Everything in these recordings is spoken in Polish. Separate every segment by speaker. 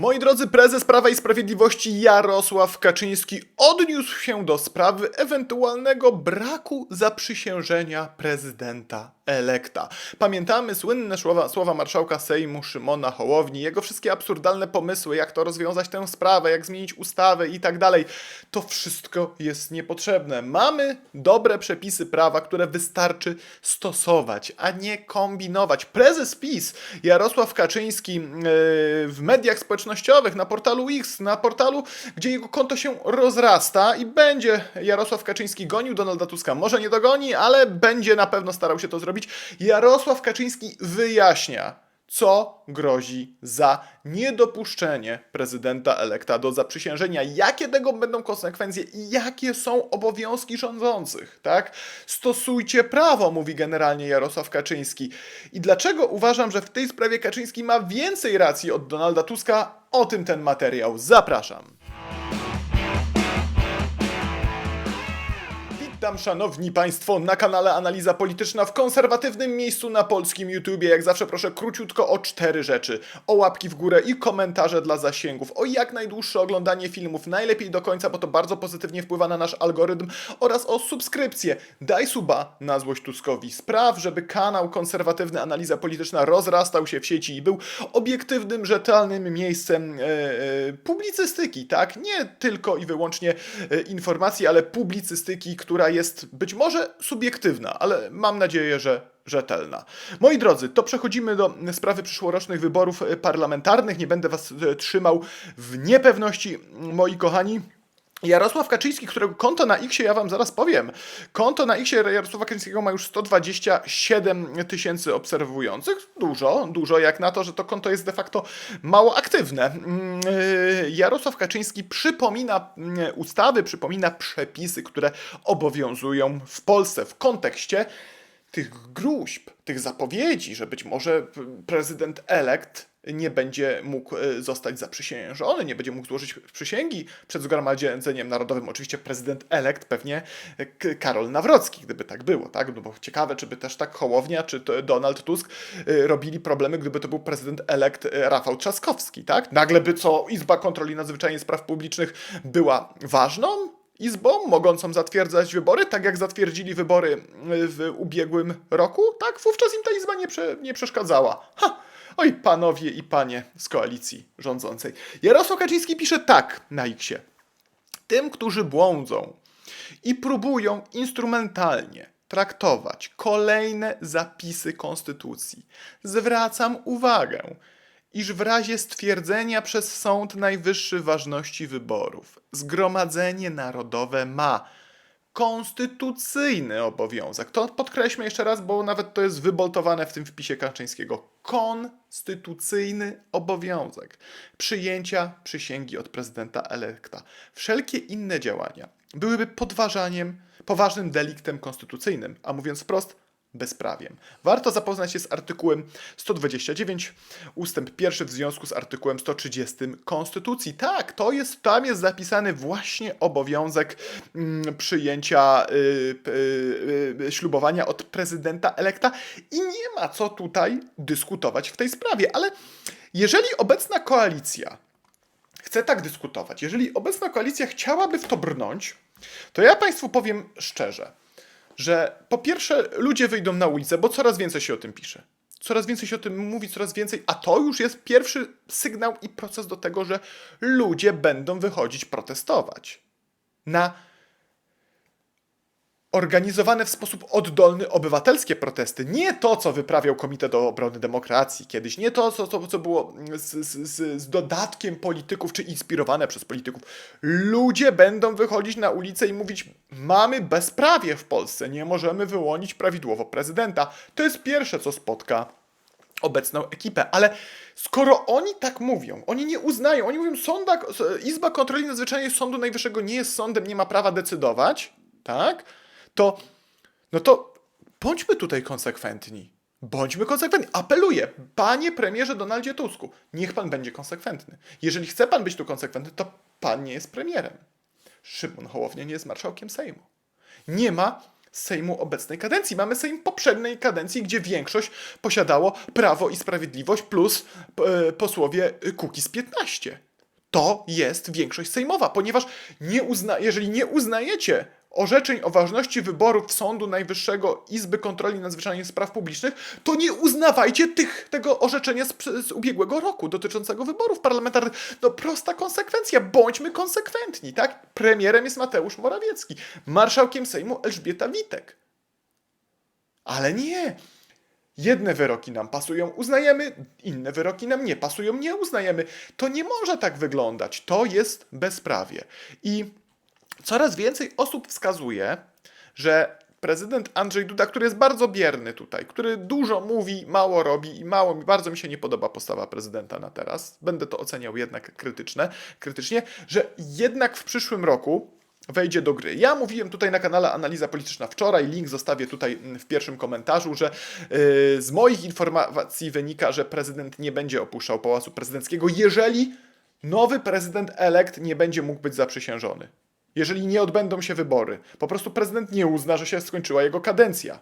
Speaker 1: Moi drodzy, prezes Prawa i Sprawiedliwości Jarosław Kaczyński odniósł się do sprawy ewentualnego braku zaprzysiężenia prezydenta elekta. Pamiętamy słynne słowa, słowa marszałka Sejmu Szymona Hołowni, jego wszystkie absurdalne pomysły, jak to rozwiązać tę sprawę, jak zmienić ustawę i tak dalej. To wszystko jest niepotrzebne. Mamy dobre przepisy prawa, które wystarczy stosować, a nie kombinować. Prezes PiS Jarosław Kaczyński yy, w mediach społecznościowych, na portalu X, na portalu, gdzie jego konto się rozrasta i będzie Jarosław Kaczyński gonił Donalda Tuska. Może nie dogoni, ale będzie na pewno starał się to zrobić. Jarosław Kaczyński wyjaśnia, co grozi za niedopuszczenie prezydenta elekta do zaprzysiężenia, jakie tego będą konsekwencje i jakie są obowiązki rządzących, tak? Stosujcie prawo, mówi generalnie Jarosław Kaczyński. I dlaczego uważam, że w tej sprawie Kaczyński ma więcej racji od Donalda Tuska? O tym ten materiał. Zapraszam. Witam szanowni państwo na kanale Analiza Polityczna w konserwatywnym miejscu na polskim YouTubie. Jak zawsze proszę króciutko o cztery rzeczy. O łapki w górę i komentarze dla zasięgów, o jak najdłuższe oglądanie filmów, najlepiej do końca, bo to bardzo pozytywnie wpływa na nasz algorytm oraz o subskrypcję. Daj suba na złość Tuskowi. Spraw, żeby kanał Konserwatywny Analiza Polityczna rozrastał się w sieci i był obiektywnym, rzetelnym miejscem e, e, publicystyki, tak? Nie tylko i wyłącznie e, informacji, ale publicystyki, która jest być może subiektywna, ale mam nadzieję, że rzetelna. Moi drodzy, to przechodzimy do sprawy przyszłorocznych wyborów parlamentarnych. Nie będę was e, trzymał w niepewności, moi kochani. Jarosław Kaczyński, którego konto na X, ja wam zaraz powiem. Konto na X Jarosława Kaczyńskiego ma już 127 tysięcy obserwujących. Dużo, dużo, jak na to, że to konto jest de facto mało aktywne. Mm, yy, Jarosław Kaczyński przypomina mm, ustawy, przypomina przepisy, które obowiązują w Polsce w kontekście tych gruźb, tych zapowiedzi, że być może p- prezydent elekt nie będzie mógł e, zostać zaprzysiężony, nie będzie mógł złożyć przysięgi przed Zgromadzeniem Narodowym. Oczywiście prezydent elekt pewnie e, Karol Nawrocki, gdyby tak było, tak? No bo ciekawe, czy by też tak Hołownia, czy Donald Tusk e, robili problemy, gdyby to był prezydent elekt e, Rafał Trzaskowski, tak? Nagle by co Izba Kontroli Nadzwyczajnej Spraw Publicznych była ważną Izbą mogącą zatwierdzać wybory, tak jak zatwierdzili wybory w ubiegłym roku, tak? Wówczas im ta Izba nie, prze, nie przeszkadzała. Ha! Oj, panowie i panie z koalicji rządzącej. Jarosław Kaczyński pisze tak na Xie. Tym, którzy błądzą i próbują instrumentalnie traktować kolejne zapisy Konstytucji, zwracam uwagę, iż w razie stwierdzenia przez Sąd Najwyższy ważności wyborów, Zgromadzenie Narodowe ma konstytucyjny obowiązek. To podkreślmy jeszcze raz, bo nawet to jest wyboltowane w tym wpisie Kaczyńskiego. Konstytucyjny obowiązek przyjęcia przysięgi od prezydenta elekta. Wszelkie inne działania byłyby podważaniem, poważnym deliktem konstytucyjnym, a mówiąc wprost, bezprawiem. Warto zapoznać się z artykułem 129 ustęp 1 w związku z artykułem 130 Konstytucji. Tak, to jest, tam jest zapisany właśnie obowiązek mm, przyjęcia y, y, y, ślubowania od prezydenta elekta i nie ma co tutaj dyskutować w tej sprawie, ale jeżeli obecna koalicja chce tak dyskutować, jeżeli obecna koalicja chciałaby w to brnąć, to ja Państwu powiem szczerze, że po pierwsze ludzie wyjdą na ulicę, bo coraz więcej się o tym pisze. Coraz więcej się o tym mówi, coraz więcej, a to już jest pierwszy sygnał i proces do tego, że ludzie będą wychodzić protestować. Na organizowane w sposób oddolny obywatelskie protesty. Nie to, co wyprawiał Komitet Obrony Demokracji kiedyś, nie to, co, co, co było z, z, z, dodatkiem polityków, czy inspirowane przez polityków. Ludzie będą wychodzić na ulicę i mówić: Mamy bezprawie w Polsce, nie możemy wyłonić prawidłowo prezydenta. To jest pierwsze, co spotka obecną ekipę, ale skoro oni tak mówią, oni nie uznają, oni mówią, sąda, Izba Kontroli Nadzwyczajnej Sądu Najwyższego nie jest sądem, nie ma prawa decydować, tak? To, no to bądźmy tutaj konsekwentni. Bądźmy konsekwentni. Apeluję, panie premierze Donaldzie Tusku, niech pan będzie konsekwentny. Jeżeli chce pan być tu konsekwentny, to pan nie jest premierem. Szymon Hołownia nie jest marszałkiem Sejmu. Nie ma z Sejmu obecnej kadencji. Mamy Sejm poprzedniej kadencji, gdzie większość posiadało Prawo i Sprawiedliwość plus e, posłowie Kukiz 15. To jest większość sejmowa, ponieważ nie uzna, jeżeli nie uznajecie orzeczeń o ważności wyborów Sądu Najwyższego Izby Kontroli Nadzwyczajnych Spraw Publicznych, to nie uznawajcie tych, tego orzeczenia z, z ubiegłego roku dotyczącego wyborów parlamentarnych. No prosta konsekwencja, bądźmy konsekwentni, tak? Premierem jest Mateusz Morawiecki, marszałkiem Sejmu Elżbieta Witek. Ale nie, Jedne wyroki nam pasują, uznajemy, inne wyroki nam nie pasują, nie uznajemy. To nie może tak wyglądać. To jest bezprawie. I coraz więcej osób wskazuje, że prezydent Andrzej Duda, który jest bardzo bierny tutaj, który dużo mówi, mało robi i mało bardzo mi się nie podoba postawa prezydenta na teraz. Będę to oceniał jednak krytyczne, krytycznie, że jednak w przyszłym roku wejdzie do gry. Ja mówiłem tutaj na kanale Analiza Polityczna wczoraj, link zostawię tutaj mm, w pierwszym komentarzu, że yy, z moich informacji wynika, że prezydent nie będzie opuszczał Pałacu Prezydenckiego, jeżeli nowy prezydent elekt nie będzie mógł być zaprzysiężony. Jeżeli nie odbędą się wybory. Po prostu prezydent nie uzna, że się skończyła jego kadencja.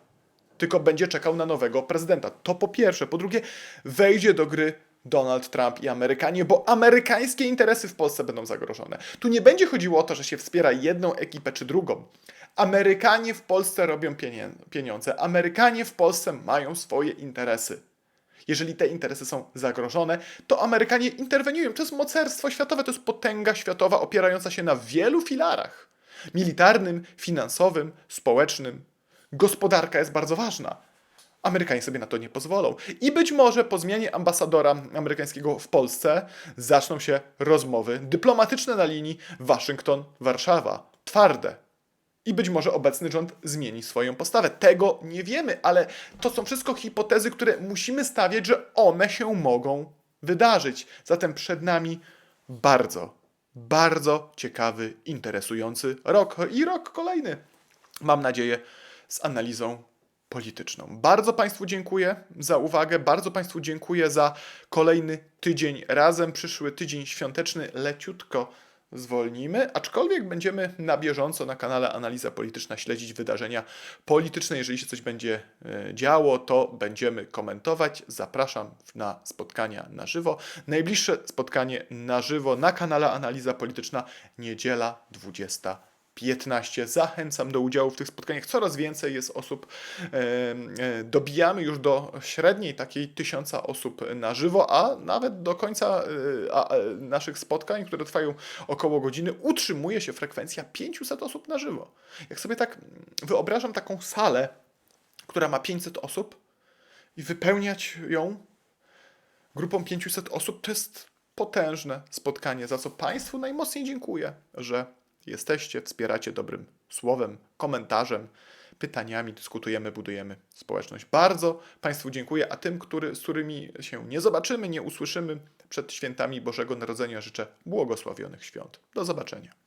Speaker 1: Tylko będzie czekał na nowego prezydenta. To po pierwsze. Po drugie, wejdzie do gry Donald Trump i Amerykanie, bo amerykańskie interesy w Polsce będą zagrożone. Tu nie będzie chodziło o to, że się wspiera jedną ekipę czy drugą. Amerykanie w Polsce robią pieniądze. Amerykanie w Polsce mają swoje interesy. Jeżeli te interesy są zagrożone, to Amerykanie interweniują. To jest mocarstwo światowe, to jest potęga światowa opierająca się na wielu filarach: militarnym, finansowym, społecznym. Gospodarka jest bardzo ważna. Amerykanie sobie na to nie pozwolą. I być może po zmianie ambasadora amerykańskiego w Polsce zaczną się rozmowy dyplomatyczne na linii Waszyngton-Warszawa. Twarde. I być może obecny rząd zmieni swoją postawę. Tego nie wiemy, ale to są wszystko hipotezy, które musimy stawiać, że one się mogą wydarzyć. Zatem przed nami bardzo, bardzo ciekawy, interesujący rok i rok kolejny. Mam nadzieję, z analizą polityczną. Bardzo Państwu dziękuję za uwagę, bardzo Państwu dziękuję za kolejny tydzień razem. Przyszły tydzień świąteczny leciutko zwolnimy, aczkolwiek będziemy na bieżąco na kanale Analiza Polityczna śledzić wydarzenia polityczne. Jeżeli się coś będzie e, działo, to będziemy komentować. Zapraszam na spotkania na żywo. Najbliższe spotkanie na żywo na kanale Analiza Polityczna niedziela 20. 15. Zachęcam do udziału w tych spotkaniach. Coraz więcej jest osób. E, dobijamy już do średniej takiej tysiąca osób na żywo, a nawet do końca e, e, naszych spotkań, które trwają około godziny, utrzymuje się frekwencja 500 osób na żywo. Jak sobie tak wyobrażam taką salę, która ma 500 osób i wypełniać ją grupą 500 osób, to jest potężne spotkanie, za co Państwu najmocniej dziękuję, że jesteście, wspieracie dobrym słowem, komentarzem, pytaniami, dyskutujemy, budujemy społeczność. Bardzo Państwu dziękuję, a tym, który, z którymi się nie zobaczymy, nie usłyszymy przed świętami Bożego Narodzenia życzę błogosławionych świąt. Do zobaczenia.